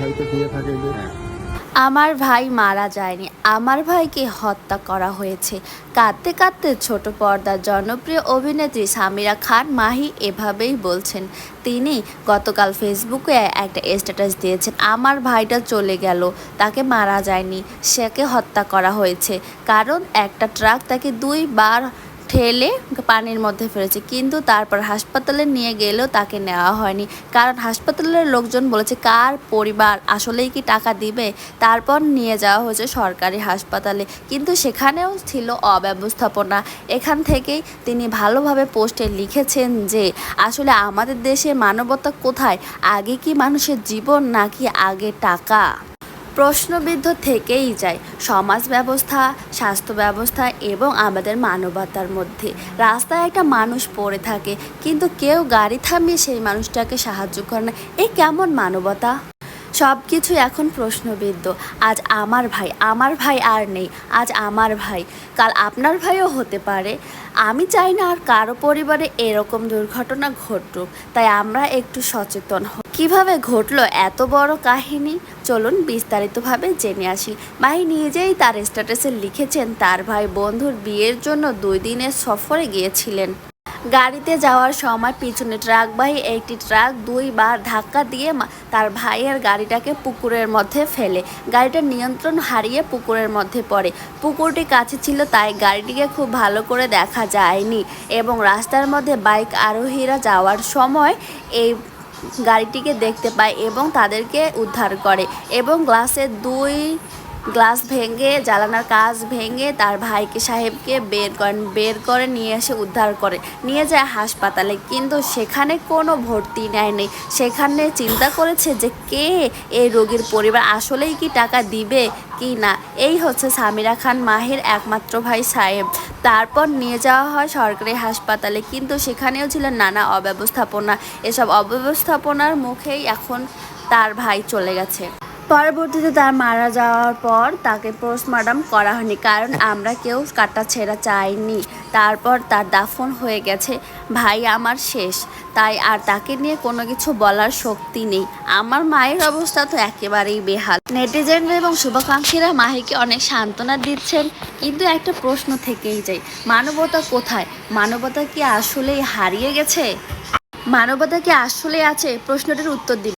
হয়তো দিয়ে থাকে যে আমার ভাই মারা যায়নি আমার ভাইকে হত্যা করা হয়েছে। কাঁদতে কাঁদতে ছোট পর্দার জনপ্রিয় অভিনেত্রী সামিরা খান মাহি এভাবেই বলছেন তিনি গতকাল ফেসবুকে একটা স্ট্যাটাস দিয়েছেন আমার ভাইটা চলে গেল তাকে মারা যায়নি সেকে হত্যা করা হয়েছে। কারণ একটা ট্রাক তাকে দুইবার ঠেলে পানির মধ্যে ফেলেছে। কিন্তু তারপর হাসপাতালে নিয়ে গেলেও তাকে নেওয়া হয়নি। কারণ হাসপাতালের লোকজন বলেছে, কার পরিবার? আসলেই কি টাকা দিবে? তারপর নিয়ে যাওয়া হয়েছে সরকারি হাসপাতালে। কিন্তু সেখানেও ছিল অব্যবস্থাপনা। এখান থেকেই তিনি ভালোভাবে পোস্টে লিখেছেন যে, আসলে আমাদের দেশে মানবতা কোথায়? আগে কি মানুষের জীবন নাকি আগে টাকা? প্রশ্নবিদ্ধ থেকেই যায়। সমাজ ব্যবস্থা স্বাস্থ্য ব্যবস্থা এবং আমাদের মানবতার মধ্যে। রাস্তায় একটা মানুষ পড়ে থাকে, কিন্তু কেউ গাড়ি থামিয়ে সেই মানুষটাকে সাহায্য করে না। এ কেমন মানবতা? সব কিছু এখন প্রশ্নবিদ্ধ। আজ আমার ভাই আমার ভাই আর নেই, আজ আমার ভাই। কাল আপনার ভাইও হতে পারে। আমি চাই না আর কারও পরিবারে এরকম দুর্ঘটনা ঘটুক, তাই আমরা একটু সচেতন কীভাবে ঘটলো এত বড় কাহিনী? চলুন বিস্তারিতভাবে জেনে আসি। ভাই নিজেই তার স্ট্যাটাসে লিখেছেন, তার ভাই বন্ধুর বিয়ের জন্য দুই দিনের সফরে গিয়েছিলেন। গাড়িতে যাওয়ার সময় পিছনে ট্রাকবাহী একটি ট্রাক দুইবার ধাক্কা দিয়ে তার ভাইয়ের গাড়িটাকে পুকুরের মধ্যে ফেলে। গাড়িটা নিয়ন্ত্রণ হারিয়ে পুকুরের মধ্যে পড়ে। পুকুরটি কাছে ছিল, তাই গাড়িটিকে খুব ভালো করে দেখা যায়নি। এবং রাস্তার মধ্যে বাইক আরোহীরা যাওয়ার সময় এই গাড়িটিকে দেখতে পায় এবং তাদেরকে উদ্ধার করে এবং গ্লাসের দুই গ্লাস ভেঙে, জ্বালানার কাজ ভেঙে তার ভাইকে, সাহেবকে বের করেন বের করে নিয়ে এসে উদ্ধার করে। নিয়ে যায় হাসপাতালে, কিন্তু সেখানে কোনো ভর্তি নেয়নি সেখানে চিন্তা করেছে যে কে এই রোগীর পরিবার, আসলেই কি টাকা দিবে কি না? এই হচ্ছে সামিরা খান মাহির একমাত্র ভাই সাহেব। তারপর নিয়ে যাওয়া হয় সরকারি হাসপাতালে, কিন্তু সেখানেও ছিল নানা অব্যবস্থাপনা। এসব অব্যবস্থাপনার মুখেই এখন তার ভাই চলে গেছে। পরবর্তীতে তার মারা যাওয়ার পর তাকে পোস্টমর্টম করা হয়নি, কারণ আমরা কেউ কাটা ছেঁড়া চাইনি। তারপর তার দাফন হয়ে গেছে। ভাই, আমার শেষ। তাই আর তাকে নিয়ে কোনো কিছু বলার শক্তি নেই। আমার মায়ের অবস্থা তো একেবারেই বেহাল। নেটিজেনরা এবং শুভাকাঙ্ক্ষীরা মাহিকে অনেক সান্ত্বনা দিচ্ছেন, কিন্তু একটা প্রশ্ন থেকেই যায়, মানবতা কোথায়? মানবতা কি আসলেই হারিয়ে গেছে? মানবতা কি আসলে আছে? প্রশ্নটির উত্তর দিন।